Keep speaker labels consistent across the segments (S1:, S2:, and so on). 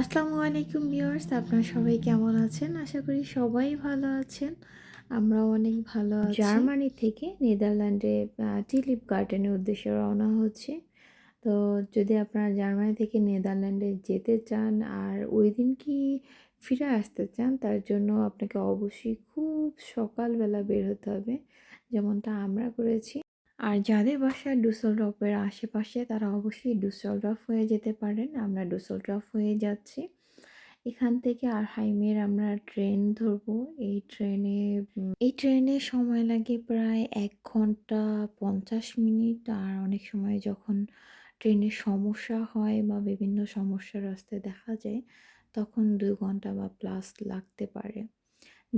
S1: আসসালামু আলাইকুম ভিউয়ার্স, আপনারা সবাই কেমন আছেন? আশা করি সবাই ভালো আছেন। আমরাও অনেক ভালো আছি। জার্মানি থেকে নেদারল্যান্ডে টিলিপ গার্ডেনের উদ্দেশ্যে রওনা হচ্ছে। তো যদি আপনারা জার্মানি থেকে নেদারল্যান্ডে যেতে চান আর ওই দিন কি ফিরে আসতে চান, তার জন্য আপনাকে অবশ্যই খুব সকালবেলা বের হতে হবে, যেমনটা আমরা করেছি। আর যাদের বাসা ডুসেলডর্ফের আশেপাশে, তারা অবশ্যই ডুসেলডর্ফ হয়ে যেতে পারেন। আমরা ডুসেলডর্ফ হয়ে যাচ্ছি। এখান থেকে আর হাইমের আমরা ট্রেন ধরবো। এই ট্রেনে এই ট্রেনে সময় লাগে প্রায় এক ঘণ্টা পঞ্চাশ মিনিট। আর অনেক সময় যখন ট্রেনের সমস্যা হয় বা বিভিন্ন সমস্যা রাস্তায় দেখা যায়, তখন দুই ঘণ্টা বা প্লাস লাগতে পারে।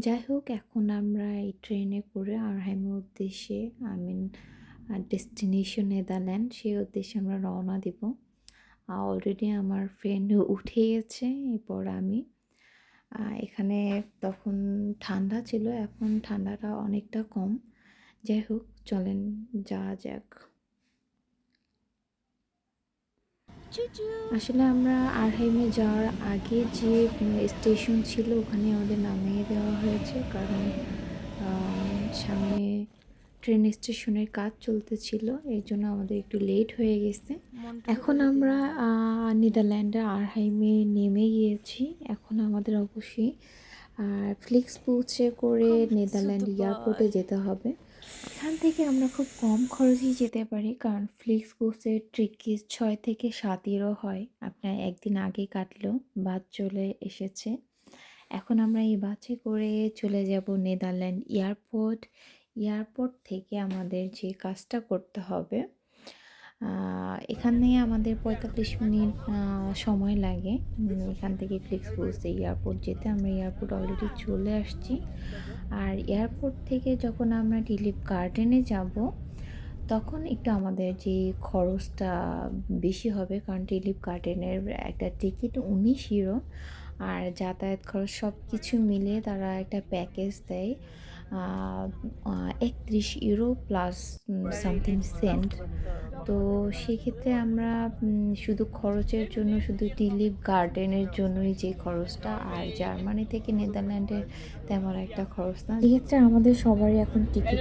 S1: যাই হোক, এখন আমরা এই ট্রেনে করে আরহাইমের উদ্দেশ্যে, আই মিন ডেস্টিনেশন নেদারল্যান্ড সেই উদ্দেশ্যে আমরা রওনা দিব। অলরেডি আমার ফ্রেন্ড উঠে গেছে এরপর আমি। এখানে তখন ঠান্ডা ছিল এখন ঠান্ডাটা অনেকটা কম। যাই হোক চলেন যাওয়া যাক। আসলে আমরা আরহাইমে যাওয়ার আগে যে স্টেশন ছিল ওখানে আমাদের নামিয়ে দেওয়া হয়েছে। কারণ সামনে ট্রেন স্টেশনের কাজ চলতেছিল এই জন্য আমাদের একটু লেট হয়ে গেছে। এখন আমরা নেদারল্যান্ডে আরহাইমে নেমে গিয়েছি। এখন আমাদের অবশ্যই আর ফ্লিক্স পৌঁছে করে নেদারল্যান্ড এয়ারপোর্টে যেতে হবে। এখান থেকে আমরা খুব কম খরচেই যেতে পারি কারণ ফ্লিক্স বুসের টিকিট ছয় থেকে সাত ইউরো হয়। আপনার একদিন আগে কাটলেও বাস চলে এসেছে। এখন আমরা এই বাসে করে চলে যাব নেদারল্যান্ড এয়ারপোর্ট এয়ারপোর্ট থেকে আমাদের যে কাজটা করতে হবে এখানে আমাদের পঁয়তাল্লিশ মিনিট সময় লাগে। এখান থেকে ফ্লিক্স বুসে এয়ারপোর্ট যেতে। আমরা এয়ারপোর্ট অলরেডি চলে আসছি। আর এয়ারপোর্ট থেকে যখন আমরা টিলিপ গার্ডেনে যাব, তখন একটু আমাদের যে খরচটা বেশি হবে, কারণ টিলিপ গার্ডেনের একটা টিকিট উনিশ ইউরো আর যাতায়াত খরচ সব কিছু মিলে তারা একটা প্যাকেজ দেয়। একত্রিশ ইউরো প্লাস সামথিং সেন্ট তো সেক্ষেত্রে আমরা শুধু খরচের জন্য শুধু টিলিপ গার্ডেনের জন্যই যে খরচটা আর জার্মানি থেকে নেদারল্যান্ডের তেমন একটা খরচ না। সেক্ষেত্রে আমাদের সবারই এখন টিকিট